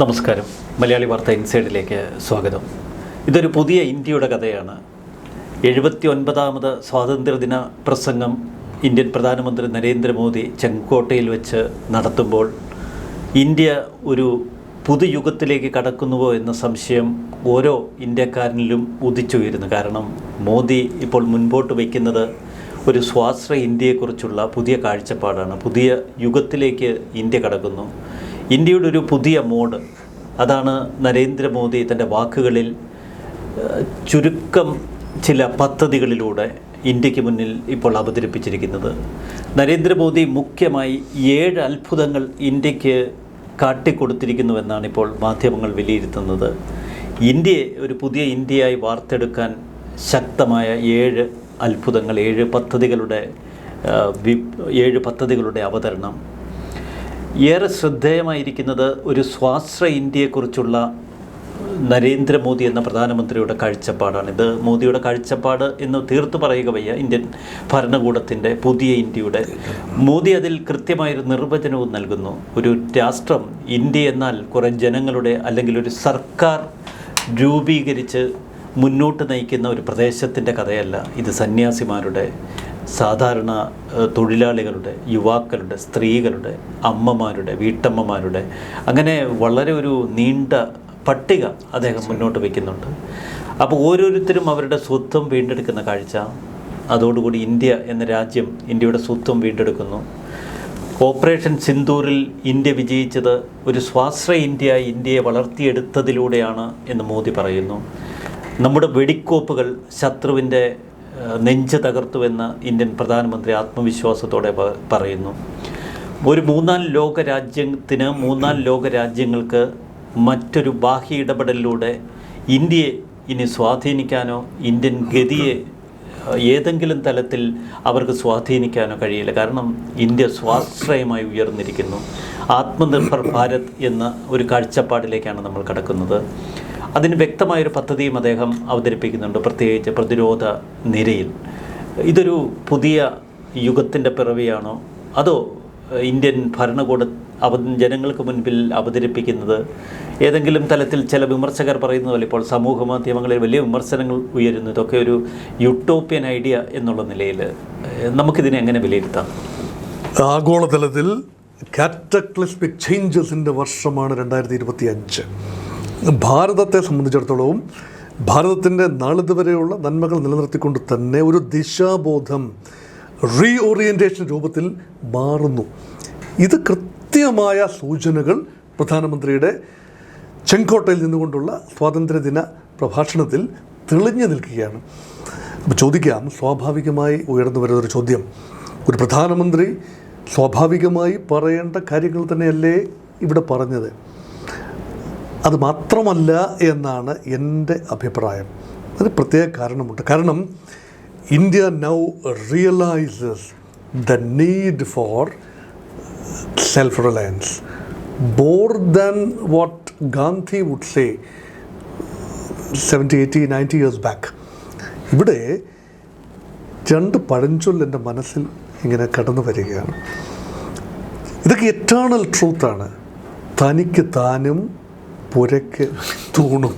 നമസ്കാരം. മലയാളി വാർത്ത ഇൻസൈഡിലേക്ക് സ്വാഗതം. ഇതൊരു പുതിയ ഇന്ത്യയുടെ കഥയാണ്. എഴുപത്തി ഒൻപതാമത് സ്വാതന്ത്ര്യദിന പ്രസംഗം ഇന്ത്യൻ പ്രധാനമന്ത്രി നരേന്ദ്രമോദി ചെങ്കോട്ടയിൽ വെച്ച് നടത്തുമ്പോൾ ഇന്ത്യ ഒരു പുതുയുഗത്തിലേക്ക് കടക്കുന്നുവോ എന്ന സംശയം ഓരോ ഇന്ത്യക്കാരനിലും ഉദിച്ചുയരുന്നു. കാരണം മോദി ഇപ്പോൾ മുൻപോട്ട് വയ്ക്കുന്നത് ഒരു സ്വാശ്രയ ഇന്ത്യയെക്കുറിച്ചുള്ള പുതിയ കാഴ്ചപ്പാടാണ്. പുതിയ യുഗത്തിലേക്ക് ഇന്ത്യ കടക്കുന്നു. ഇന്ത്യയുടെ ഒരു പുതിയ മോഡ്. അതാണ് നരേന്ദ്രമോദി തന്റെ വാക്കുകളിൽ ചുരുക്കം ചില പദ്ധതികളിലൂടെ ഇന്ത്യയ്ക്ക് മുന്നിൽ ഇപ്പോൾ അവതരിപ്പിച്ചിരിക്കുന്നത്. നരേന്ദ്രമോദി മുഖ്യമായി ഏഴ് അത്ഭുതങ്ങൾ ഇന്ത്യയ്ക്ക് കാട്ടിക്കൊടുത്തിരിക്കുന്നുവെന്നാണ് ഇപ്പോൾ മാധ്യമങ്ങൾ വിലയിരുത്തുന്നത്. ഇന്ത്യയെ ഒരു പുതിയ ഇന്ത്യയായി വാർത്തെടുക്കാൻ ശക്തമായ ഏഴ് അത്ഭുതങ്ങൾ ഏഴ് പദ്ധതികളുടെ ഏഴ് പദ്ധതികളുടെ അവതരണം ഏറെ ശ്രദ്ധേയമായിരിക്കുന്നത് ഒരു സ്വാശ്ര ഇന്ത്യയെക്കുറിച്ചുള്ള നരേന്ദ്രമോദി എന്ന പ്രധാനമന്ത്രിയുടെ കാഴ്ചപ്പാടാണ്. ഇത് മോദിയുടെ കാഴ്ചപ്പാട് എന്ന് തീർത്തു പറയുക വയ്യ ഇന്ത്യൻ ഭരണകൂടത്തിന്റെ പുതിയ ഇന്ത്യയുടെ. മോദി അതിൽ കൃത്യമായൊരു നിർവചനവും നൽകുന്നു. ഒരു രാഷ്ട്രം ഇന്ത്യ എന്നാൽ കുറേ ജനങ്ങളുടെ അല്ലെങ്കിൽ ഒരു സർക്കാർ രൂപീകരിച്ച് മുന്നോട്ട് നയിക്കുന്ന ഒരു പ്രദേശത്തിന്റെ കഥയല്ല. ഇത് സന്യാസിമാരുടെ സാധാരണ തൊഴിലാളികളുടെ യുവാക്കളുടെ സ്ത്രീകളുടെ അമ്മമാരുടെ വീട്ടമ്മമാരുടെ അങ്ങനെ വളരെ ഒരു നീണ്ട പട്ടിക അദ്ദേഹം മുന്നോട്ട് വയ്ക്കുന്നുണ്ട് അപ്പോൾ ഓരോരുത്തരും അവരുടെ സ്വത്വം വീണ്ടെടുക്കുന്ന കാഴ്ച. അതോടുകൂടി ഇന്ത്യ എന്ന രാജ്യം ഇന്ത്യയുടെ സ്വത്വം വീണ്ടെടുക്കുന്നു. ഓപ്പറേഷൻ സിന്ദൂറിൽ ഇന്ത്യ വിജയിച്ചത് ഒരു സ്വാശ്രയ ഇന്ത്യ ഇന്ത്യയെ വളർത്തിയെടുത്തതിലൂടെയാണ് എന്ന് മോദി പറയുന്നു. നമ്മുടെ വെടിക്കോപ്പുകൾ ശത്രുവിന്റെ നെഞ്ച് തകർത്തുവെന്ന് ഇന്ത്യൻ പ്രധാനമന്ത്രി ആത്മവിശ്വാസത്തോടെ പറയുന്നു. ഒരു മൂന്നാം ലോക രാജ്യത്തിന് മൂന്നാം ലോക രാജ്യങ്ങൾക്ക് മറ്റൊരു ബാഹ്യ ഇടപെടലിലൂടെ ഇന്ത്യയെ ഇനി സ്വാധീനിക്കാനോ ഇന്ത്യൻ ഗതിയെ ഏതെങ്കിലും തലത്തിൽ അവർക്ക് സ്വാധീനിക്കാനോ കഴിയില്ല. കാരണം ഇന്ത്യ സ്വാശ്രയമായി ഉയർന്നിരിക്കുന്നു. ആത്മനിർഭർ ഭാരത് എന്ന ഒരു കാഴ്ചപ്പാടിലേക്കാണ് നമ്മൾ കടക്കുന്നത്. അതിന് വ്യക്തമായൊരു പദ്ധതിയും അദ്ദേഹം അവതരിപ്പിക്കുന്നുണ്ട് പ്രത്യേകിച്ച് പ്രതിരോധ നിരയിൽ. ഇതൊരു പുതിയ യുഗത്തിന്റെ പിറവിയാണോ? അതോ ഇന്ത്യൻ ഭരണകൂട അവ ജനങ്ങൾക്ക് മുൻപിൽ അവതരിപ്പിക്കുന്നത്? ഏതെങ്കിലും തലത്തിൽ ചില വിമർശകർ പറയുന്നത് പോലെ ഇപ്പോൾ സമൂഹ മാധ്യമങ്ങളിൽ വലിയ വിമർശനങ്ങൾ ഉയരുന്നു. ഇതൊക്കെ ഒരു യൂട്ടോപ്യൻ ഐഡിയ എന്നുള്ള നിലയിൽ നമുക്കിതിനെ എങ്ങനെ വിലയിരുത്താം? ആഗോളതലത്തിൽ കാറ്റക്ലിസ്മിക് ചേഞ്ചസിന്റെ വർഷമാണ് രണ്ടായിരത്തി ഇരുപത്തി അഞ്ച് ഭാരതത്തെ സംബന്ധിച്ചിടത്തോളവും ഭാരതത്തിന്റെ നാളിതുവരെയുള്ള നന്മകൾ നിലനിർത്തിക്കൊണ്ട് തന്നെ ഒരു ദിശാബോധം റീ ഓറിയന്റേഷൻ രൂപത്തിൽ മാറുന്നു. ഇത് കൃത്യമായ സൂചനകൾ പ്രധാനമന്ത്രിയുടെ ചെങ്കോട്ടയിൽ നിന്നുകൊണ്ടുള്ള സ്വാതന്ത്ര്യദിന പ്രഭാഷണത്തിൽ തെളിഞ്ഞു നിൽക്കുകയാണ്. അപ്പോൾ ചോദിക്കാം സ്വാഭാവികമായി ഉയർന്നു വരുന്നൊരു ചോദ്യം. ഒരു പ്രധാനമന്ത്രി സ്വാഭാവികമായി പറയേണ്ട കാര്യങ്ങൾ തന്നെയല്ലേ ഇവിടെ പറഞ്ഞത്? അത് മാത്രമല്ല എന്നാണ് എന്റെ അഭിപ്രായം. അതിന് പ്രത്യേക കാരണമുണ്ട്. കാരണം India now realises the need for self reliance more than what Gandhi would say seventy eighty ninety years back ഇവിടെ രണ്ട് പഴഞ്ചൊല്ല് എന്റെ മനസ്സിൽ ഇങ്ങനെ കടന്നു വരികയാണ്. ഇതൊക്കെ എറ്റേണൽ ട്രൂത്താണ് തനിക്ക് താനും പുരയ്ക്ക് തൂണും.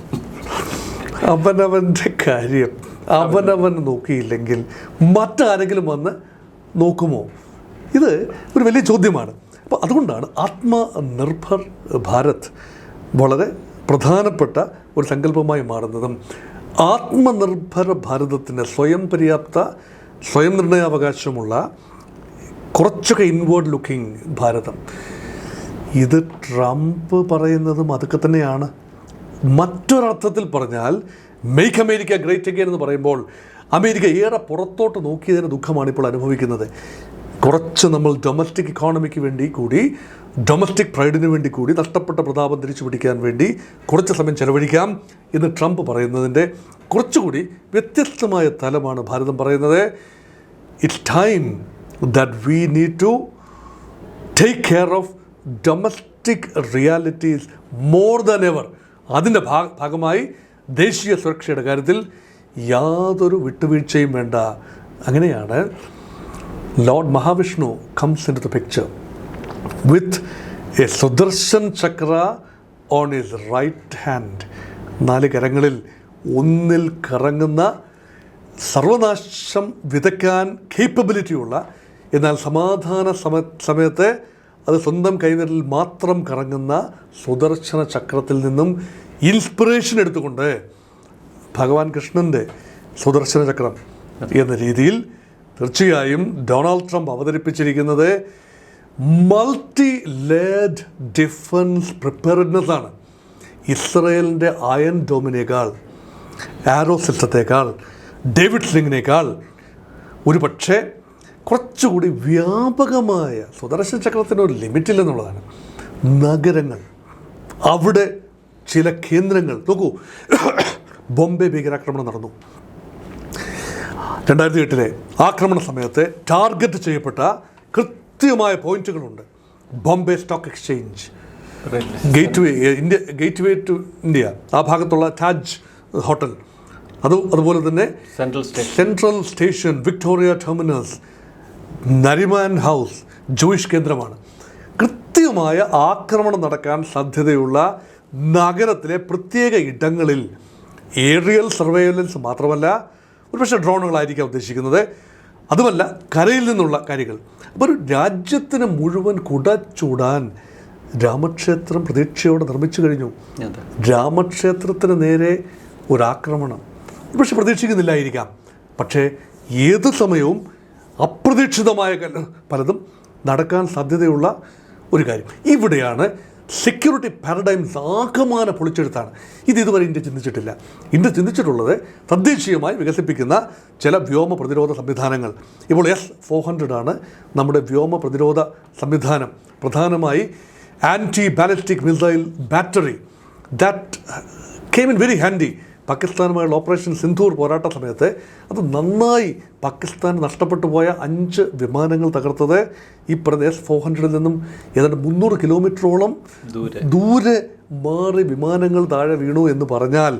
അവനവന്റെ കാര്യം. അവനവൻ നോക്കിയില്ലെങ്കിൽ മറ്റാരെങ്കിലും വന്ന് നോക്കുമോ? ഇത് ഒരു വലിയ ചോദ്യമാണ്. അപ്പോൾ അതുകൊണ്ടാണ് ആത്മനിർഭർ ഭാരത് വളരെ പ്രധാനപ്പെട്ട ഒരു സങ്കല്പമായി മാറുന്നതും ആത്മനിർഭർ ഭാരതത്തിന് സ്വയം പര്യാപ്ത സ്വയം നിർണയാവകാശമുള്ള കുറച്ചൊക്കെ ഇൻവേർഡ് ലുക്കിംഗ് ഭാരതം. ഇത് ട്രംപ് പറയുന്നതും അതൊക്കെ തന്നെയാണ്. മറ്റൊരർത്ഥത്തിൽ പറഞ്ഞാൽ മെയ്ക്ക് അമേരിക്ക ഗ്രേറ്റ് അഗെയിൻ എന്ന് പറയുമ്പോൾ അമേരിക്ക ഏറെ പുറത്തോട്ട് നോക്കിയതിന് ദുഃഖമാണ് ഇപ്പോൾ അനുഭവിക്കുന്നത്. കുറച്ച് നമ്മൾ ഡൊമസ്റ്റിക് ഇക്കോണമിക്ക് വേണ്ടി കൂടി ഡൊമസ്റ്റിക് പ്രൈഡിന് വേണ്ടി കൂടി നഷ്ടപ്പെട്ട പ്രതാപം തിരിച്ചു പിടിക്കാൻ വേണ്ടി കുറച്ച് സമയം ചെലവഴിക്കാം എന്ന് ട്രംപ് പറയുന്നതിന്റെ കുറച്ചുകൂടി വ്യത്യസ്തമായ തലമാണ് ഭാരതം പറയുന്നത്. It's time that we need to take care of domestic realities more than ever അതിന്റെ ഭാഗ ഭാഗമായി ദേശീയ സുരക്ഷയുടെ കാര്യത്തിൽ യാതൊരു വിട്ടുവീഴ്ചയും വേണ്ട. അങ്ങനെയാണ് Lord Mahavishnu comes into the picture with a Sudarshan chakra on his right hand നാല് കരങ്ങളിൽ ഒന്നിൽ കറങ്ങുന്ന സർവനാശം വിതയ്ക്കാൻ കേപ്പബിലിറ്റിയുള്ള എന്നാൽ സമാധാന സമ സമയത്ത് അത് സ്വന്തം കൈവിരലിൽ മാത്രം കറങ്ങുന്ന സുദർശന ചക്രത്തിൽ നിന്നും ഇൻസ്പിറേഷൻ എടുത്തുകൊണ്ട് ഭഗവാൻ കൃഷ്ണന്റെ സുദർശന ചക്രം എന്ന രീതിയിൽ തീർച്ചയായും ഡൊണാൾഡ് ട്രംപ് അവതരിപ്പിച്ചിരിക്കുന്നത് മൾട്ടി ലേഡ് ഡിഫൻസ് പ്രിപ്പയർഡ്നെസ് ആണ്. ഇസ്രയേലിന്റെ അയൺ ഡോമിനേക്കാൾ ആരോ സിസ്റ്റത്തേക്കാൾ ഡേവിഡ് സിംഗിനേക്കാൾ ഒരു പക്ഷേ കുറച്ചുകൂടി വ്യാപകമായ സുദർശന ചക്രത്തിന് ഒരു ലിമിറ്റില്ലെന്നുള്ളതാണ് നഗരങ്ങൾ. അവിടെ ചില കേന്ദ്രങ്ങൾ. നോക്കൂ ബോംബെ ഭീകരാക്രമണം നടന്നു. രണ്ടായിരത്തി എട്ടിലെ ആക്രമണ സമയത്ത് ടാർഗറ്റ് ചെയ്യപ്പെട്ട കൃത്യമായ പോയിന്റുകളുണ്ട്. Bombay stock exchange. Gateway India gateway to India ആ ഭാഗത്തുള്ള താജ് ഹോട്ടൽ. അത് അതുപോലെ തന്നെ central station. Central station Victoria terminus Nariman house Jewish കേന്ദ്രമാണ്. കൃത്യമായ ആക്രമണം നടക്കാൻ സാധ്യതയുള്ള നഗരത്തിലെ പ്രത്യേക ഇടങ്ങളിൽ ഏറിയൽ സർവൈലൻസ് മാത്രമല്ല ഒരുപക്ഷെ ഡ്രോണുകളായിരിക്കാം ഉദ്ദേശിക്കുന്നത്. അതുമല്ല കരയിൽ നിന്നുള്ള കാര്യങ്ങൾ അപ്പോൾ ഒരു രാജ്യത്തിന് മുഴുവൻ കുടച്ചൂടാൻ രാമക്ഷേത്രം പ്രതീക്ഷയോടെ നിർമ്മിച്ചു കഴിഞ്ഞു. രാമക്ഷേത്രത്തിന് നേരെ ഒരാക്രമണം പക്ഷെ പ്രതീക്ഷിക്കുന്നില്ലായിരിക്കാം. പക്ഷേ ഏത് സമയവും അപ്രതീക്ഷിതമായ പലതും നടക്കാൻ സാധ്യതയുള്ള ഒരു കാര്യം. ഇവിടെയാണ് സെക്യൂരിറ്റി പാരഡൈംസ് ആകമാന പൊളിച്ചെടുത്താണ്. ഇത് ഇതുവരെ ഇന്ത്യ ചിന്തിച്ചിട്ടില്ല. ഇന്ത്യ ചിന്തിച്ചിട്ടുള്ളത് തദ്ദേശീയമായി വികസിപ്പിക്കുന്ന ചില വ്യോമ പ്രതിരോധ സംവിധാനങ്ങൾ. ഇപ്പോൾ എസ് ഫോർ ഹൺഡ്രഡ് ആണ് നമ്മുടെ വ്യോമ പ്രതിരോധ സംവിധാനം. പ്രധാനമായി anti ballistic missile battery that came in very handy പാകിസ്ഥാനുമായുള്ള operation Sindoor പോരാട്ട സമയത്ത് അത് നന്നായി പാകിസ്ഥാൻ നഷ്ടപ്പെട്ടു പോയ അഞ്ച് വിമാനങ്ങൾ തകർത്തത് ഈ പ്രദേശം ഫോർ ഹൺഡ്രഡിൽ നിന്നും ഏതാണ്ട് മുന്നൂറ് കിലോമീറ്ററോളം ദൂരെ. ദൂരെ മാറി വിമാനങ്ങൾ താഴെ വീണു എന്ന് പറഞ്ഞാൽ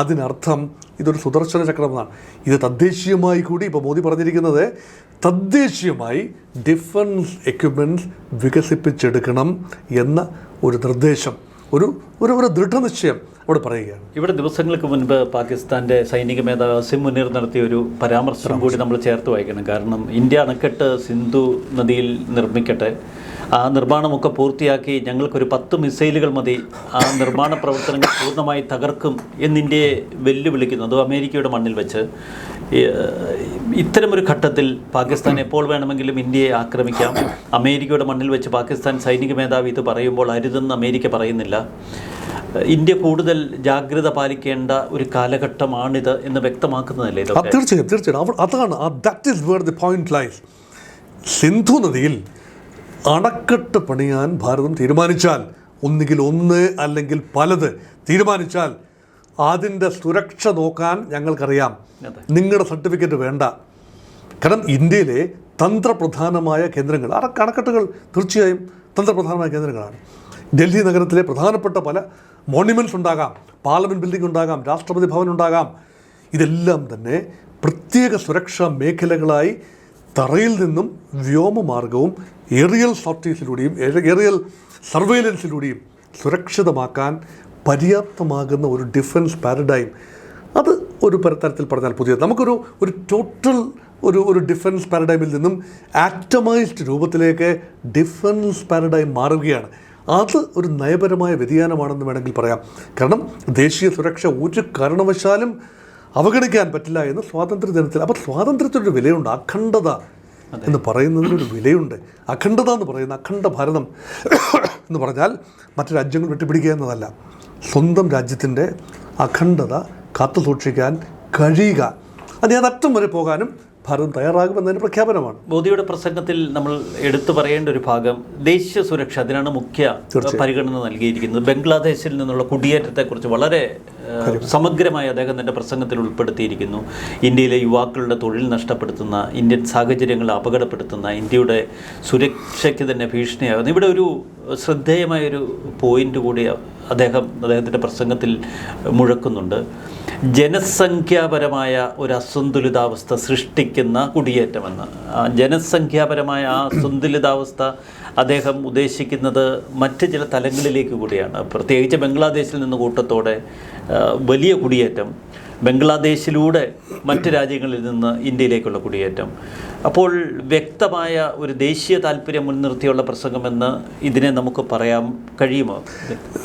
അതിനർത്ഥം ഇതൊരു സുദർശന ചക്രമെന്നാണ് ഇത് തദ്ദേശീയമായി കൂടി ഇപ്പോൾ മോദി പറഞ്ഞിരിക്കുന്നത് തദ്ദേശീയമായി ഡിഫൻസ് എക്യുപ്മെന്റ്സ് വികസിപ്പിച്ചെടുക്കണം എന്ന ഒരു നിർദ്ദേശം. ഒരു ഒരു ഒരു ദൃഢനിശ്ചയം അവിടെ പറയുകയാണ്. ഇവിടെ ദിവസങ്ങൾക്ക് മുൻപ് പാകിസ്ഥാന്റെ സൈനിക മേധാവി അസിം മുനീർ നടത്തിയ ഒരു പരാമർശം. കൂടി നമ്മൾ ചേർത്ത് വായിക്കണം. കാരണം ഇന്ത്യ അണക്കെട്ട് സിന്ധു നദിയിൽ നിർമ്മിക്കട്ടെ. ആ നിർമ്മാണമൊക്കെ പൂർത്തിയാക്കി ഞങ്ങൾക്കൊരു പത്ത് മിസൈലുകൾ മതി. ആ നിർമ്മാണ പ്രവർത്തനങ്ങൾ പൂർണമായി തകർക്കും എന്നിന്റെ വെല്ലുവിളിക്കുന്നു. അത് അമേരിക്കയുടെ മണ്ണിൽ വെച്ച്. ഇത്തരമൊരു ഘട്ടത്തിൽ പാകിസ്ഥാൻ എപ്പോൾ വേണമെങ്കിലും ഇന്ത്യയെ ആക്രമിക്കാം. അമേരിക്കയുടെ മണ്ണിൽ വെച്ച് പാകിസ്ഥാൻ സൈനിക മേധാവി ഇത് പറയുമ്പോൾ അരുതെന്ന് അമേരിക്ക പറയുന്നില്ല. ഇന്ത്യ കൂടുതൽ ജാഗ്രത പാലിക്കേണ്ട ഒരു കാലഘട്ടമാണിത് എന്ന് വ്യക്തമാക്കുന്നതല്ലേ തീർച്ചയായും തീർച്ചയായും. അതാണ് that is where the point life Sindhu നദിയിൽ അണക്കെട്ട് പണിയാൻ ഭാരതം തീരുമാനിച്ചാൽ ഒന്നുകിൽ ഒന്ന് അല്ലെങ്കിൽ പലത് തീരുമാനിച്ചാൽ അതിന്റെ സുരക്ഷ നോക്കാൻ ഞങ്ങൾക്കറിയാം. നിങ്ങളുടെ സർട്ടിഫിക്കറ്റ് വേണ്ട. കാരണം ഇന്ത്യയിലെ തന്ത്രപ്രധാനമായ കേന്ദ്രങ്ങൾ ആ അണക്കെട്ടുകൾ തീർച്ചയായും തന്ത്രപ്രധാനമായ കേന്ദ്രങ്ങളാണ്. ഡൽഹി നഗരത്തിലെ പ്രധാനപ്പെട്ട പല മോണ്യുമെന്റ്സ് ഉണ്ടാകാം. പാർലമെന്റ് ബിൽഡിംഗ് ഉണ്ടാകാം രാഷ്ട്രപതി ഭവൻ ഉണ്ടാകാം. ഇതെല്ലാം തന്നെ പ്രത്യേക സുരക്ഷാ മേഖലകളായി തറയിൽ നിന്നും വ്യോമമാർഗവും ഏറിയൽ സോർട്ടീസിലൂടെയും ഏറിയൽ സർവൈലൻസിലൂടെയും സുരക്ഷിതമാക്കാൻ പര്യാപ്തമാകുന്ന ഒരു ഡിഫൻസ് പാരഡൈം അത് ഒരു പരത്തരത്തിൽ തരത്തിൽ പറഞ്ഞാൽ പുതിയത്. നമുക്കൊരു ഒരു ടോട്ടൽ ഒരു ഒരു ഡിഫൻസ് പാരഡൈമിൽ നിന്നും ആറ്റമൈസ്ഡ് രൂപത്തിലേക്ക് ഡിഫൻസ് പാരഡൈം മാറുകയാണ്. അത് ഒരു നയപരമായ വ്യതിയാനമാണെന്ന് വേണമെങ്കിൽ പറയാം. കാരണം ദേശീയ സുരക്ഷ ഒരു കാരണവശാലും അവഗണിക്കാൻ പറ്റില്ല എന്ന് സ്വാതന്ത്ര്യ ദിനത്തിൽ അപ്പോൾ സ്വാതന്ത്ര്യത്തിനൊരു വിലയുണ്ട് അഖണ്ഡത എന്ന് പറയുന്നതിനൊരു വിലയുണ്ട്. അഖണ്ഡത എന്ന് പറയുന്ന അഖണ്ഡ ഭാരതം എന്ന് പറഞ്ഞാൽ മറ്റു രാജ്യങ്ങൾ വെട്ടിപ്പിടിക്കുക എന്നതല്ല. സ്വന്തം രാജ്യത്തിന്റെ അഖണ്ഡത കാത്തു സൂക്ഷിക്കാൻ കഴിയുക. അത് ഏതറ്റം വരെ പോകാനും ഭാരതം തയ്യാറാകുമെന്നതിന് പ്രഖ്യാപനമാണ്. മോദിയുടെ പ്രസംഗത്തിൽ നമ്മൾ എടുത്തു പറയേണ്ട ഒരു ഭാഗം ദേശീയ സുരക്ഷ അതിനാണ് മുഖ്യ പരിഗണന നൽകിയിരിക്കുന്നത്. ബംഗ്ലാദേശിൽ നിന്നുള്ള കുടിയേറ്റത്തെക്കുറിച്ച് വളരെ സമഗ്രമായി അദ്ദേഹം തന്റെ പ്രസംഗത്തിൽ ഉൾപ്പെടുത്തിയിരിക്കുന്നു. ഇന്ത്യയിലെ യുവാക്കളുടെ തൊഴിൽ നഷ്ടപ്പെടുത്തുന്ന ഇന്ത്യൻ സാഹചര്യങ്ങൾ അപകടപ്പെടുത്തുന്ന ഇന്ത്യയുടെ സുരക്ഷയ്ക്ക് തന്നെ ഭീഷണിയാകുന്നു ഇവിടെ ഒരു ശ്രദ്ധേയമായൊരു പോയിന്റ് കൂടി അദ്ദേഹം അദ്ദേഹത്തിന്റെ പ്രസംഗത്തിൽ മുഴക്കുന്നുണ്ട്. ജനസംഖ്യാപരമായ ഒരു അസന്തുലിതാവസ്ഥ സൃഷ്ടിക്കുന്ന കുടിയേറ്റമെന്ന്. ജനസംഖ്യാപരമായ ആ അസന്തുലിതാവസ്ഥ അദ്ദേഹം ഉദ്ദേശിക്കുന്നത് മറ്റ് ചില തലങ്ങളിലേക്ക് കൂടിയാണ്. പ്രത്യേകിച്ച് ബംഗ്ലാദേശിൽ നിന്ന് കൂട്ടത്തോടെ വലിയ കുടിയേറ്റം ബംഗ്ലാദേശിലൂടെ മറ്റ് രാജ്യങ്ങളിൽ നിന്ന് ഇന്ത്യയിലേക്കുള്ള കുടിയേറ്റം അപ്പോൾ വ്യക്തമായ ഒരു ദേശീയ താല്പര്യം മുൻനിർത്തിയുള്ള പ്രസംഗമെന്ന് ഇതിനെ നമുക്ക് പറയാൻ കഴിയുമോ?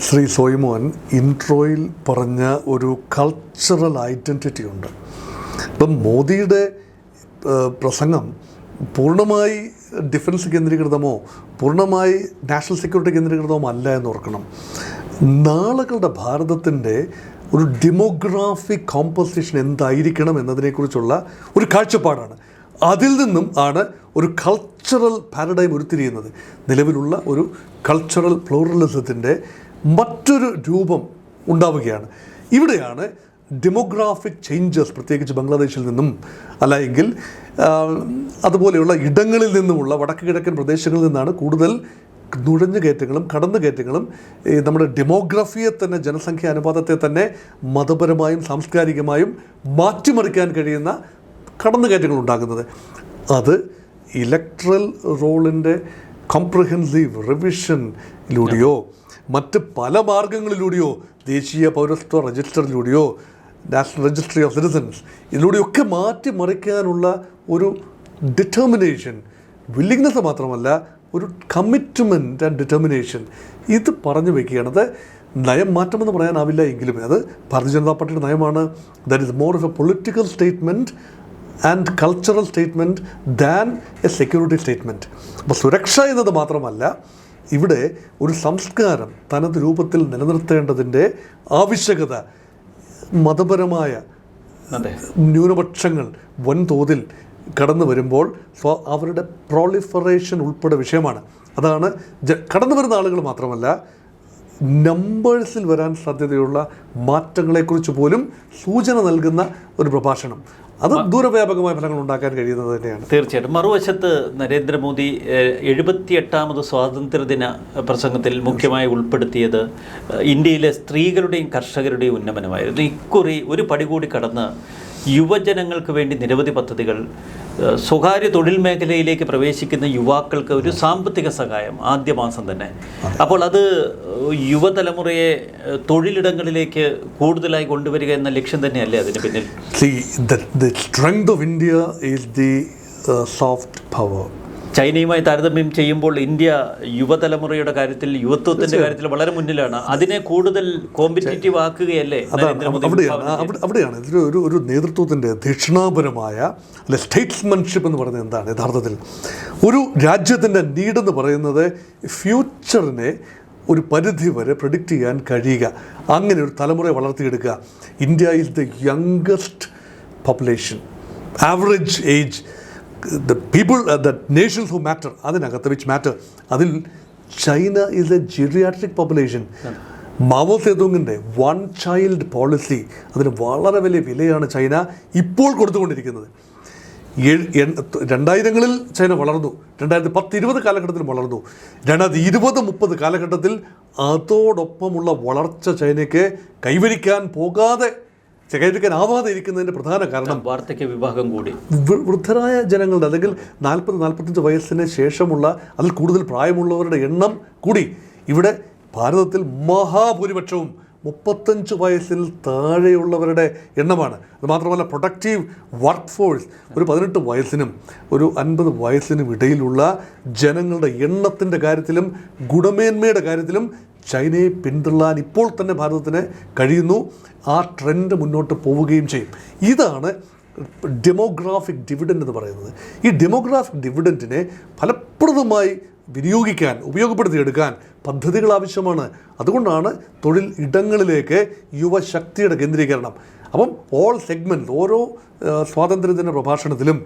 ശ്രീ സോയിമോൻ ഇൻട്രോയിൽ പറഞ്ഞ ഒരു കൾച്ചറൽ ഐഡന്റിറ്റി ഉണ്ട്. ഇപ്പം മോദിയുടെ പ്രസംഗം പൂർണമായി ഡിഫൻസ് കേന്ദ്രീകൃതമോ പൂർണമായി നാഷണൽ സെക്യൂരിറ്റി കേന്ദ്രീകൃതമോ അല്ല എന്ന് ഓർക്കണം. നാളുകളുടെ ഭാരതത്തിന്റെ ഒരു ഡെമോഗ്രാഫിക് കോമ്പോസിഷൻ എന്തായിരിക്കണം എന്നതിനെക്കുറിച്ചുള്ള ഒരു കാഴ്ചപ്പാടാണ്. അതിൽ നിന്നും ആണ് ഒരു കൾച്ചറൽ പാരഡൈം ഉരുത്തിരിയുന്നത്. നിലവിലുള്ള ഒരു കൾച്ചറൽ പ്ലൂറലിസത്തിന്റെ മറ്റൊരു രൂപം ഉണ്ടാവുകയാണ്. ഇവിടെയാണ് ഡെമോഗ്രാഫിക് ചേഞ്ചസ് പ്രത്യേകിച്ച് ബംഗ്ലാദേശിൽ നിന്നും അല്ലെങ്കിൽ അതുപോലെയുള്ള ഇടങ്ങളിൽ നിന്നുമുള്ള വടക്ക് കിഴക്കൻ പ്രദേശങ്ങളിൽ നിന്നാണ് കൂടുതൽ നുഴഞ്ഞുകയറ്റങ്ങളും കടന്നുകയറ്റങ്ങളും കയറ്റങ്ങളും നമ്മുടെ ഡെമോഗ്രഫിയെ തന്നെ ജനസംഖ്യാ അനുപാതത്തെ തന്നെ മതപരമായും സാംസ്കാരികമായും മാറ്റിമറിക്കാൻ കഴിയുന്ന കടന്നുകയറ്റങ്ങൾ ഉണ്ടാക്കുന്നത് അത് ഇലക്ട്രൽ റോളിന്റെ കോംപ്രഹെൻസീവ് റിവിഷനിലൂടെയോ മറ്റ് പല മാർഗങ്ങളിലൂടെയോ ദേശീയ പൗരത്വ രജിസ്റ്ററിലൂടെയോ നാഷണൽ രജിസ്ട്രി ഓഫ് സിറ്റിസൻസ് ഇതിലൂടെയൊക്കെ മാറ്റിമറിക്കാനുള്ള ഒരു ഡിറ്റർമിനേഷൻ വില്ലിങ്നെസ് മാത്രമല്ല ഒരു കമ്മിറ്റ്മെന്റ് ആൻഡ് ഡിറ്റർമിനേഷൻ ഇത് പറഞ്ഞു വെക്കുകയാണ് അത് നയം മാറ്റമെന്ന് പറയാനാവില്ല എങ്കിലും അത് ഭാരതീയ ജനതാ പാർട്ടിയുടെ നയമാണ്. That is more of a political statement and cultural statement than a security statement അപ്പോൾ സുരക്ഷ എന്നത് മാത്രമല്ല ഇവിടെ ഒരു സംസ്കാരം തനത് രൂപത്തിൽ നിലനിർത്തേണ്ടതിന്റെ ആവശ്യകത മതപരമായ ന്യൂനപക്ഷങ്ങൾ വൻതോതിൽ കടന്നു വരുമ്പോൾ സ്വ അവരുടെ പ്രോളിഫറേഷൻ ഉൾപ്പെടെ വിഷയമാണ്. അതാണ് ജ കടന്നു വരുന്ന ആളുകൾ മാത്രമല്ല നമ്പേഴ്സിൽ വരാൻ സാധ്യതയുള്ള മാറ്റങ്ങളെക്കുറിച്ച് പോലും സൂചന നൽകുന്ന ഒരു പ്രഭാഷണം. അത് ദൂരവ്യാപകമായ ഫലങ്ങൾ ഉണ്ടാക്കാൻ കഴിയുന്നത് തന്നെയാണ്. തീർച്ചയായിട്ടും. മറുവശത്ത് നരേന്ദ്രമോദി എഴുപത്തിയെട്ടാമത് സ്വാതന്ത്ര്യദിന പ്രസംഗത്തിൽ മുഖ്യമായി ഉൾപ്പെടുത്തിയത് ഇന്ത്യയിലെ സ്ത്രീകളുടെയും കർഷകരുടെയും ഉന്നമനമായിരുന്നു. ഇക്കുറി ഒരു പടി കൂടി കടന്ന് യുവജനങ്ങൾക്ക് വേണ്ടി നിരവധി പദ്ധതികൾ സ്വകാര്യ തൊഴിൽ മേഖലയിലേക്ക് പ്രവേശിക്കുന്ന യുവാക്കൾക്ക് ഒരു സാമ്പത്തിക സഹായം ആദ്യ മാസം തന്നെ അപ്പോൾ അത് യുവതലമുറയെ തൊഴിലിടങ്ങളിലേക്ക് കൂടുതലായി കൊണ്ടുവരിക എന്ന ലക്ഷ്യം തന്നെയല്ലേ അതിന് പിന്നിൽ the strength of India is the soft power. ചൈനയുമായി താരതമ്യം ചെയ്യുമ്പോൾ ഇന്ത്യ യുവതലമുറയുടെ കാര്യത്തിൽ യുവത്വത്തിന്റെ കാര്യത്തിൽ വളരെ മുന്നിലാണ്. അതിനെ കൂടുതൽ കോമ്പറ്റേറ്റീവ് ആക്കുകയല്ലേ അവിടെയാണ് അവിടെയാണ്. ഇതിൽ ഒരു ഒരു നേതൃത്വത്തിന്റെ ദക്ഷിണാപരമായ അല്ലെ സ്റ്റേറ്റ്സ്മെൻഷിപ്പ് എന്ന് പറയുന്നത് എന്താണ് യഥാർത്ഥത്തിൽ? ഒരു രാജ്യത്തിന്റെ നീഡ് എന്ന് പറയുന്നത് ഫ്യൂച്ചറിനെ ഒരു പരിധി വരെ പ്രഡിക്റ്റ് ചെയ്യാൻ കഴിയുക. അങ്ങനെ ഒരു തലമുറയെ വളർത്തിയെടുക്കുക. India is the youngest population average age the people the nations who matter അതിനകത്ത് വിച്ച് മാറ്റർ അതിൽ China is a geriatric population Mao സേതുങ്ങിന്റെ one child policy അതിന് വളരെ വലിയ വിലയാണ് ചൈന ഇപ്പോൾ കൊടുത്തുകൊണ്ടിരിക്കുന്നത്. രണ്ടായിരങ്ങളിൽ ചൈന വളർന്നു. രണ്ടായിരത്തി പത്ത് ഇരുപത് കാലഘട്ടത്തിൽ വളർന്നു. രണ്ടായിരത്തി ഇരുപത് മുപ്പത് കാലഘട്ടത്തിൽ അതോടൊപ്പമുള്ള വളർച്ച ചൈനയ്ക്ക് കൈവരിക്കാൻ പോകാതെ കൈവരിക്കാനാവാതെ ഇരിക്കുന്നതിന്റെ പ്രധാന കാരണം വാർദ്ധക്യ വിഭാഗം കൂടി. വൃദ്ധരായ ജനങ്ങളുടെ അല്ലെങ്കിൽ നാൽപ്പത് നാൽപ്പത്തഞ്ച് വയസ്സിന് ശേഷമുള്ള അതിൽ കൂടുതൽ പ്രായമുള്ളവരുടെ എണ്ണം കൂടി. ഇവിടെ ഭാരതത്തിൽ മഹാഭൂരിപക്ഷവും മുപ്പത്തഞ്ച് വയസ്സിൽ താഴെയുള്ളവരുടെ എണ്ണമാണ്. അത് മാത്രമല്ല പ്രൊഡക്റ്റീവ് വർക്ക് ഫോഴ്സ് ഒരു പതിനെട്ട് വയസ്സിനും ഒരു അൻപത് വയസ്സിനും ഇടയിലുള്ള ജനങ്ങളുടെ എണ്ണത്തിന്റെ കാര്യത്തിലും ഗുണമേന്മയുടെ കാര്യത്തിലും ചൈനയെ പിന്തള്ളാൻ ഇപ്പോൾ തന്നെ ഭാരതത്തിന് കഴിയുന്നു. ആ ട്രെൻഡ് മുന്നോട്ട് പോവുകയും ചെയ്യും. ഇതാണ് ഡെമോഗ്രാഫിക് ഡിവിഡൻഡ് എന്ന് പറയുന്നത്. ഈ ഡെമോഗ്രാഫിക് ഡിവിഡന്റിനെ ഫലപ്രദമായി വിനിയോഗിക്കാൻ ഉപയോഗപ്പെടുത്തിയെടുക്കാൻ പദ്ധതികൾ ആവശ്യമാണ്. അതുകൊണ്ടാണ് തൊഴിൽ ഇടങ്ങളിലേക്ക് യുവശക്തിയുടെ കേന്ദ്രീകരണം. അപ്പം ഓൾ സെഗ്മെന്റ് ഓരോ സ്വാതന്ത്ര്യദിന പ്രഭാഷണത്തിലും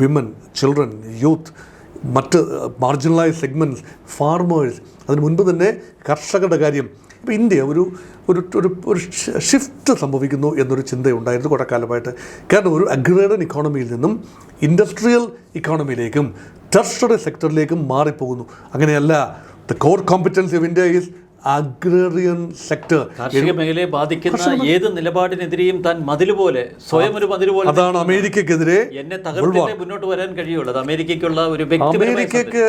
വിമൻ ചിൽഡ്രൻ യൂത്ത് മറ്റ് മാർജിനലായ സെഗ്മെന്റ്സ് ഫാർമേഴ്സ് അതിന് മുൻപ് തന്നെ കർഷകരുടെ കാര്യം. ഇപ്പോൾ ഇന്ത്യ ഒരു ഒരു ഒരു ഒരു ഷിഫ്റ്റ് സംഭവിക്കുന്നു എന്നൊരു ചിന്തയുണ്ടായിരുന്നു കുറേ കാലമായിട്ട് കാരണം ഒരു അഗ്രേഡൻ ഇക്കോണമിയിൽ നിന്നും ഇൻഡസ്ട്രിയൽ ഇക്കോണമിയിലേക്കും ടെർഷറി സെക്ടറിലേക്കും മാറിപ്പോകുന്നു. അങ്ങനെയല്ല the core competency of India is agrarian sector കാർഷിക മേഖലയെ ബാധിക്കുന്ന ഏത് നിലപാടിനെതിരെയും താൻ മതിൽ പോലെ സ്വയം ഒരു മതിൽ പോലെ അതാണ് അമേരിക്കക്കെതിരെ എന്നെ തകർത്തിട്ടേ മുന്നോട്ട് വരാൻ കഴിയുള്ളൂ. അമേരിക്കയ്ക്കുള്ള ഒരു വ്യക്തി അമേരിക്കയ്ക്ക്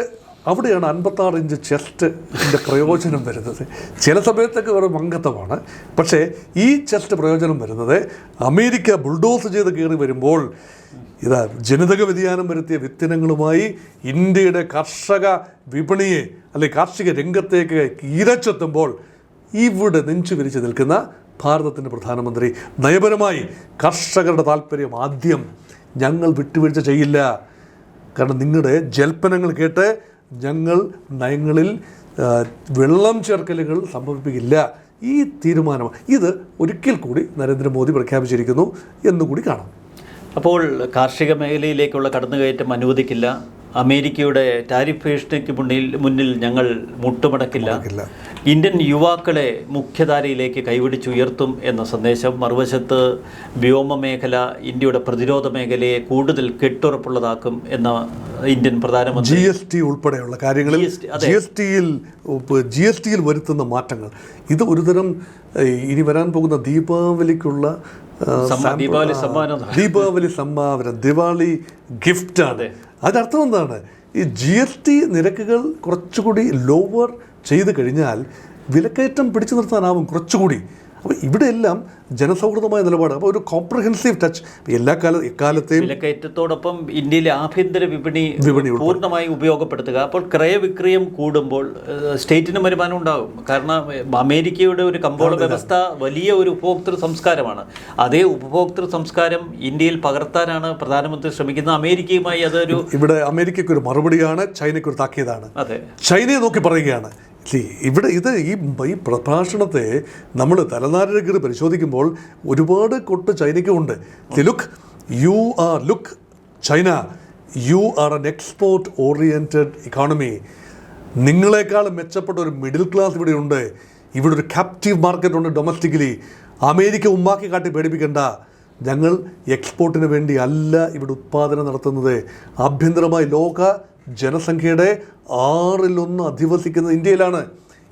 അവിടെയാണ് അൻപത്താറ് ഇഞ്ച് ചെസ്റ്റിന്റെ പ്രയോജനം വരുന്നത്. ചില സമയത്തൊക്കെ ഒരു മംഗത്വമാണ് പക്ഷേ ഈ ചെസ്റ്റ് പ്രയോജനം വരുന്നത് അമേരിക്ക ബുൾഡോസ് ചെയ്ത് കയറി വരുമ്പോൾ ഇതാ ജനിതക വ്യതിയാനം വരുത്തിയ വിത്തിനങ്ങളുമായി ഇന്ത്യയുടെ കർഷക വിപണിയെ അല്ലെ കാർഷിക രംഗത്തേക്ക് ഇരച്ചെത്തുമ്പോൾ ഇവിടെ നെഞ്ചു വിരിച്ചു നിൽക്കുന്ന ഭാരതത്തിന്റെ പ്രധാനമന്ത്രി നയപരമായി കർഷകരുടെ താല്പര്യം ആദ്യം ഞങ്ങൾ വിട്ടുവീഴ്ച ചെയ്യില്ല. കാരണം നിങ്ങളുടെ ജൽപ്പനങ്ങൾ കേട്ട് ഞങ്ങൾ നയങ്ങളിൽ വെള്ളം ചേർക്കലുകൾ സംഭവിപ്പിക്കില്ല. ഈ തീരുമാനം ഇത് ഒരിക്കൽ കൂടി നരേന്ദ്രമോദി പ്രഖ്യാപിച്ചിരിക്കുന്നു എന്നുകൂടി കാണാം. അപ്പോൾ കാർഷിക മേഖലയിലേക്കുള്ള കടന്നുകയറ്റം അനുവദിക്കില്ല. അമേരിക്കയുടെ ടാരിഫ് ഭീഷണിക്ക് മുന്നിൽ മുന്നിൽ ഞങ്ങൾ മുട്ടുമടക്കില്ല. ഇന്ത്യൻ യുവാക്കളെ മുഖ്യധാരയിലേക്ക് കൈപിടിച്ചുയർത്തും എന്ന സന്ദേശം മറുവശത്ത് വ്യോമ മേഖല ഇന്ത്യയുടെ പ്രതിരോധ മേഖലയെ കൂടുതൽ കെട്ടുറപ്പുള്ളതാക്കും എന്ന ഇന്ത്യൻ പ്രധാനമന്ത്രി ജി എസ് ടി ഉൾപ്പെടെയുള്ള കാര്യങ്ങളിൽ. ജി എസ് ടിയിൽ ജി എസ് ടിയിൽ വരുത്തുന്ന മാറ്റങ്ങൾ. ഇത് ഒരുതരം ഇനി വരാൻ പോകുന്ന ദീപാവലിക്കുള്ള ദീപാവലി സമ്മാനം. ദീപാവലി സമ്മാനം ദിവാലി ഗിഫ്റ്റാണ് അതിനർത്ഥം എന്താണ് ഈ ജി എസ് ടി നിരക്കുകൾ കുറച്ചുകൂടി ലോവർ ചെയ്ത് കഴിഞ്ഞാൽ വിലക്കയറ്റം പിടിച്ചു നിർത്താനാവും കുറച്ചുകൂടി. അപ്പോൾ ഇവിടെയെല്ലാം ജനസൗഹൃദമായ നിലപാട് അപ്പോൾ ഒരു കോംപ്രഹെൻസീവ് ടച്ച് എല്ലാ കാല എക്കാലത്തെയും വിലക്കയറ്റത്തോടൊപ്പം ഇന്ത്യയിലെ ആഭ്യന്തര വിപണി വിപണി പൂർണമായി ഉപയോഗപ്പെടുത്തുക. അപ്പോൾ ക്രയവിക്രയം കൂടുമ്പോൾ സ്റ്റേറ്റിന് വരുമാനം ഉണ്ടാകും. കാരണം അമേരിക്കയുടെ ഒരു കമ്പോള വ്യവസ്ഥ വലിയ ഒരു ഉപഭോക്തൃ സംസ്കാരമാണ്. അതേ ഉപഭോക്തൃ സംസ്കാരം ഇന്ത്യയിൽ പകർത്താനാണ് പ്രധാനമന്ത്രി ശ്രമിക്കുന്നത്. അമേരിക്കയുമായി അതൊരു ഇവിടെ അമേരിക്കയ്ക്ക് ഒരു മറുപടിയാണ് ചൈനയ്ക്ക് ഒരു താക്കീതാണ്. അതെ. ചൈനയെ നോക്കി പറയുകയാണ്. ഇവിടെ ഇത് ഈ ഈ പ്രഭാഷണത്തെ നമ്മൾ തലനാരിഴക്കീട് പരിശോധിക്കുമ്പോൾ ഒരുപാട് കൊട്ട് ചൈനയ്ക്കുമുണ്ട്. Look you are look China you are an export oriented economy നിങ്ങളെക്കാൾ മെച്ചപ്പെട്ട ഒരു മിഡിൽ ക്ലാസ് ഇവിടെ ഉണ്ട് ഇവിടെ ഒരു ക്യാപ്റ്റീവ് മാർക്കറ്റ് ഉണ്ട് ഡൊമസ്റ്റിക്കലി അമേരിക്ക ഉമ്മാക്കി കാട്ടി പേടിപ്പിക്കേണ്ട. ഞങ്ങൾ എക്സ്പോർട്ടിന് വേണ്ടി അല്ല ഇവിടെ ഉത്പാദനം നടത്തുന്നത്. ആഭ്യന്തരമായി ലോക ജനസംഖ്യയുടെ ആറിലൊന്ന് അധിവസിക്കുന്നത് ഇന്ത്യയിലാണ്.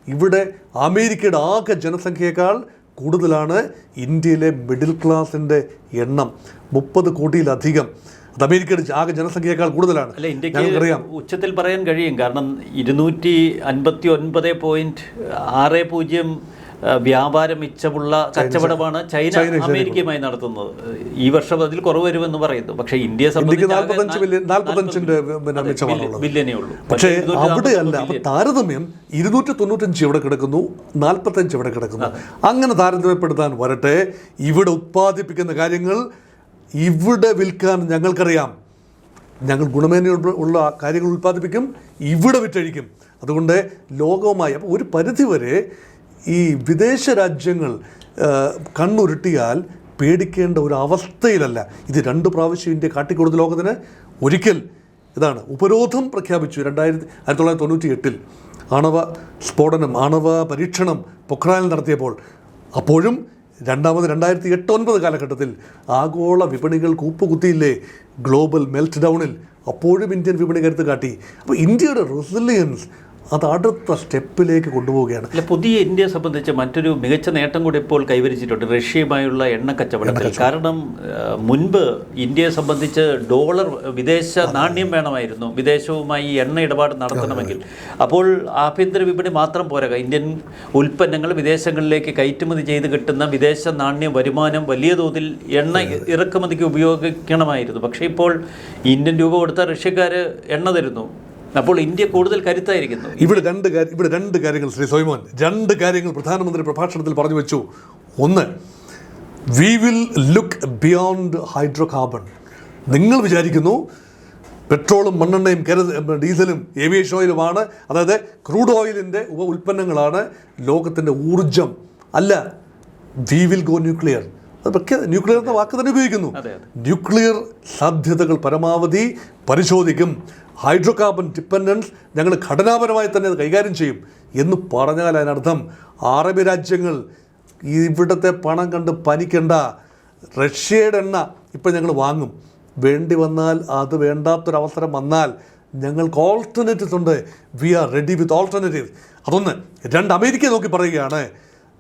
ഇവിടെ അമേരിക്കയുടെ ആകെ ജനസംഖ്യയേക്കാൾ കൂടുതലാണ് ഇന്ത്യയിലെ മിഡിൽ ക്ലാസിന്റെ എണ്ണം മുപ്പത് കോടിയിലധികം. അത് അമേരിക്കയുടെ ആകെ ജനസംഖ്യയേക്കാൾ കൂടുതലാണ്. അല്ല ഇന്ത്യയ്ക്ക് ഉച്ചത്തിൽ പറയാൻ കഴിയും കാരണം ഇരുന്നൂറ്റി അൻപത്തി ഒൻപത് പോയിന്റ് ആറ് പൂജ്യം വ്യാപാരം മിച്ചമുള്ള കച്ചവടമാണ് ചൈന അമേരിക്കയുമായി നടത്തുന്നത്. ഈ വർഷം അതിൽ കുറവ് വരുമെന്ന് പറയുന്നു. പക്ഷേ ഇന്ത്യയെ ഇന്ത്യയ്ക്ക് സംബന്ധിച്ച് ആകെ നാൽപ്പത്തഞ്ച് ബില്യൺ നാൽപ്പത്തഞ്ചിന്റെ പിന്നെ അതെ, മിച്ചമാണുള്ളത് ബില്യനേ ഉള്ളൂ. പക്ഷേ ഇരുന്നൂറ്റി അവിടെയല്ല അപ്പൊ താരതമ്യം ഇരുന്നൂറ്റി തൊണ്ണൂറ്റഞ്ച് ഇവിടെ കിടക്കുന്നു? നാൽപ്പത്തഞ്ച് ഇവിടെ കിടക്കുന്നു? അങ്ങനെ താരതമ്യപ്പെടുത്താൻ വരട്ടെ. ഇവിടെ ഉത്പാദിപ്പിക്കുന്ന കാര്യങ്ങൾ ഇവിടെ വിൽക്കാൻ ഞങ്ങൾക്കറിയാം. ഞങ്ങൾ ഗുണമേന്മ ഉള്ള കാര്യങ്ങൾ ഉൽപ്പാദിപ്പിക്കും ഇവിടെ വിറ്റഴിക്കും. അതുകൊണ്ട് ലോകവുമായി അപ്പോൾ ഒരു പരിധിവരെ ഈ വിദേശ രാജ്യങ്ങൾ കണ്ണുരുട്ടിയാൽ പേടിക്കേണ്ട ഒരു അവസ്ഥയിലല്ല. ഇത് രണ്ട് പ്രാവശ്യം ഇന്ത്യ കാട്ടിക്കൊടുത്ത ലോകത്തിന് ഒരിക്കൽ ഇതാണ് ഉപരോധം പ്രഖ്യാപിച്ചു രണ്ടായിരത്തി ആയിരത്തി തൊള്ളായിരത്തി തൊണ്ണൂറ്റി എട്ടിൽ ആണവ സ്ഫോടനം ആണവ പരീക്ഷണം പൊഖ്രാനിൽ നടത്തിയപ്പോൾ അപ്പോഴും രണ്ടാമത് രണ്ടായിരത്തി എട്ട് ഒൻപത് കാലഘട്ടത്തിൽ ആഗോള വിപണികൾ കൂപ്പുകുത്തിയില്ലേ? ഗ്ലോബൽ മെൽറ്റ് ഡൗണിൽ അപ്പോഴും ഇന്ത്യൻ വിപണി കരുത്ത് കാട്ടി. അപ്പോൾ ഇന്ത്യയുടെ റെസിലിയൻസ് അത് അടുത്ത സ്റ്റെപ്പിലേക്ക് കൊണ്ടുപോവുകയാണ്. അല്ല പുതിയ ഇന്ത്യയെ സംബന്ധിച്ച് മറ്റൊരു മികച്ച നേട്ടം കൂടി ഇപ്പോൾ കൈവരിച്ചിട്ടുണ്ട് റഷ്യയുമായുള്ള എണ്ണ കച്ചവടത്തിൽ കാരണം മുൻപ് ഇന്ത്യയെ സംബന്ധിച്ച് ഡോളർ വിദേശ നാണ്യം വേണമായിരുന്നു. വിദേശവുമായി എണ്ണ ഇടപാട് നടത്തണമെങ്കിൽ. അപ്പോൾ ആഭ്യന്തര വിപണി മാത്രം പോരാ. ഇന്ത്യൻ ഉൽപ്പന്നങ്ങൾ വിദേശങ്ങളിലേക്ക് കയറ്റുമതി ചെയ്ത് കിട്ടുന്ന വിദേശ നാണ്യ വരുമാനം വലിയ തോതിൽ എണ്ണ ഇറക്കുമതിക്ക് ഉപയോഗിക്കണമായിരുന്നു. പക്ഷേ ഇപ്പോൾ ഇന്ത്യൻ രൂപ കൊടുത്ത റഷ്യക്കാർ എണ്ണ തരുന്നു. അപ്പോൾ ഇന്ത്യ കൂടുതൽ കരുത്തായിരിക്കുന്നു. ഇവിടെ രണ്ട് ഇവിടെ രണ്ട് കാര്യങ്ങൾ ശ്രീ സോയ്മോൻ. രണ്ട് കാര്യങ്ങൾ പ്രധാനമന്ത്രി പ്രഭാഷണത്തിൽ പറഞ്ഞു വെച്ചു. ഒന്ന് we will look beyond hydrocarbon നിങ്ങൾ വിചാരിക്കുന്നു പെട്രോളും മണ്ണെണ്ണയും കര ഡീസലും ഏവിയേഷൻ ഓയിലുമാണ് അതായത് ക്രൂഡ് ഓയിലിന്റെ ഉപ ഉൽപ്പന്നങ്ങളാണ് ലോകത്തിന്റെ ഊർജം അല്ല വി വിൽ ഗോ ന്യൂക്ലിയർ അത് പ്രഖ്യാ ന്യൂക്ലിയർ എന്ന വാക്ക് തന്നെ ഉപയോഗിക്കുന്നു. ന്യൂക്ലിയർ സാധ്യതകൾ പരമാവധി പരിശോധിക്കും. ഹൈഡ്രോ കാർബൺ ഡിപ്പെൻഡൻസ് ഞങ്ങൾ ഘടനാപരമായി തന്നെ അത് കൈകാര്യം ചെയ്യും എന്ന് പറഞ്ഞാൽ അതിനർത്ഥം അറബ് രാജ്യങ്ങൾ ഇവിടുത്തെ പണം കണ്ട് പനിക്കണ്ട. റഷ്യയുടെ എണ്ണ ഇപ്പം ഞങ്ങൾ വാങ്ങും. വേണ്ടി വന്നാൽ അത് വേണ്ടാത്തൊരവസരം വന്നാൽ ഞങ്ങൾക്ക് ഓൾട്ടർനേറ്റീവ്സ് ഉണ്ട്. We are ready with alternatives അതൊന്ന്. രണ്ട് അമേരിക്ക നോക്കി പറയുകയാണ്.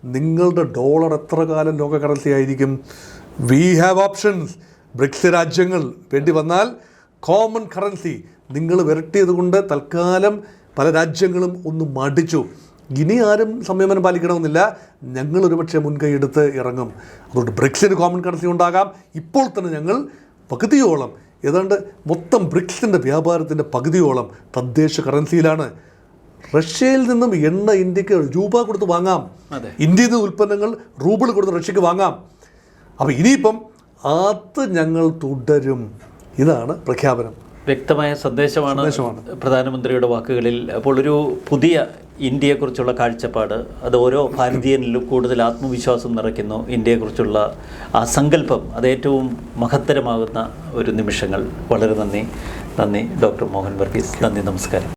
നിങ്ങളുടെ ഡോളർ എത്ര കാലം ലോക കറൻസി ആയിരിക്കും? വി ഹാവ് ഓപ്ഷൻസ് ബ്രിക്സ് രാജ്യങ്ങൾ വേണ്ടി വന്നാൽ കോമൺ കറൻസി നിങ്ങൾ വിരട്ടിയത് കൊണ്ട് തൽക്കാലം പല രാജ്യങ്ങളും ഒന്ന് മടിച്ചു. ഇനി ആരും സംയമനം പാലിക്കണമെന്നില്ല. ഞങ്ങൾ ഒരുപക്ഷെ മുൻകൈ എടുത്ത് ഇറങ്ങും. അതുകൊണ്ട് ബ്രിക്സിന് കോമൺ കറൻസി ഉണ്ടാകാം. ഇപ്പോൾ തന്നെ ഞങ്ങൾ പകുതിയോളം ഏതാണ്ട് മൊത്തം ബ്രിക്സിന്റെ വ്യാപാരത്തിന്റെ പകുതിയോളം തദ്ദേശ കറൻസിയിലാണ് റഷ്യയിൽ നിന്നും എണ്ണ ഇന്ത്യയ്ക്ക് രൂപ കൊടുത്ത് വാങ്ങാം. ഇന്ത്യയിൽ നിന്ന് ഉൽപ്പന്നങ്ങൾ റൂബിൾ കൊടുത്ത് റഷ്യക്ക് വാങ്ങാം. അപ്പോൾ ഇനിയിപ്പം അത് ഞങ്ങൾ തുടരും. ഇതാണ് പ്രഖ്യാപനം. വ്യക്തമായ സന്ദേശമാണ്. പ്രധാനമന്ത്രിയുടെ വാക്കുകളിൽ. അപ്പോൾ ഒരു പുതിയ ഇന്ത്യയെക്കുറിച്ചുള്ള കാഴ്ചപ്പാട് അത് ഓരോ ഭാരതീയനിലും കൂടുതൽ ആത്മവിശ്വാസം നിറയ്ക്കുന്നു. ഇന്ത്യയെക്കുറിച്ചുള്ള ആ സങ്കല്പം അത് ഏറ്റവും മഹത്തരമാകുന്ന ഒരു നിമിഷങ്ങൾ. വളരെ നന്ദി. നന്ദി ഡോക്ടർ മോഹൻ വർഗീസ്. നന്ദി നമസ്കാരം.